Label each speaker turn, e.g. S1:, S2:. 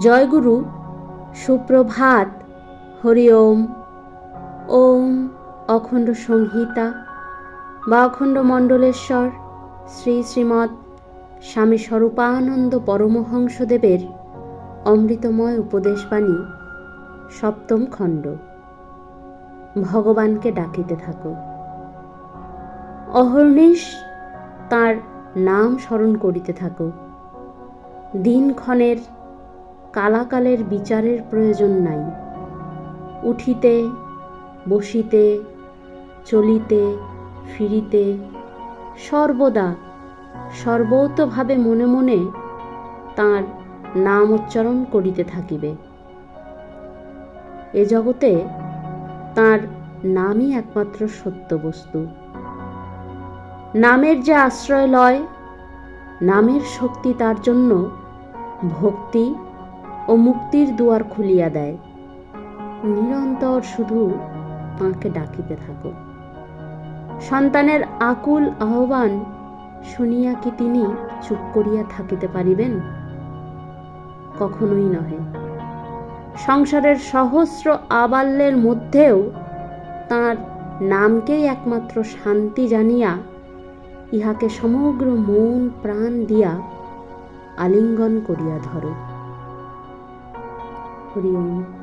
S1: জয়গুরু, সুপ্রভাত, হরি ওম। ওম অখণ্ড সংহিতা, বা অখণ্ড মণ্ডলেশ্বর, শ্রী শ্রীমৎ স্বামী স্বরূপানন্দ পরমহংসদেবের অমৃতময় উপদেশবাণী, সপ্তম খণ্ড। ভগবানকে ডাকিতে থাকো। অহর্নিশ তার নাম স্মরণ করিতে থাকো। দিনক্ষণের কালাকালের বিচারের প্রয়োজন নাই। উঠিতে, বসিতে, চলিতে, ফিরিতে, সর্বদা সর্বতভাবে মনে মনে তার নাম উচ্চারণ করিতে থাকিবে। এ জগতে তার নামই একমাত্র সত্য বস্তু নামের যে আশ্রয় লয়, নামের শক্তি তার জন্য ভক্তি ও মুক্তির দুয়ার খুলিয়া দেয়। নিরন্তর শুধু তাঁকে ডাকিতে থাকো। সন্তানের আকুল আহ্বান শুনিয়া কি তিনি চুপ করিয়া থাকিতে পারিবেন? কখনোই নহে। সংসারের সহস্র আবাল্যের মধ্যেও তার নামকেই একমাত্র শান্তি জানিয়া ইহাকে সমগ্র মন প্রাণ দিয়া আলিঙ্গন করিয়া ধরো। হরি ওম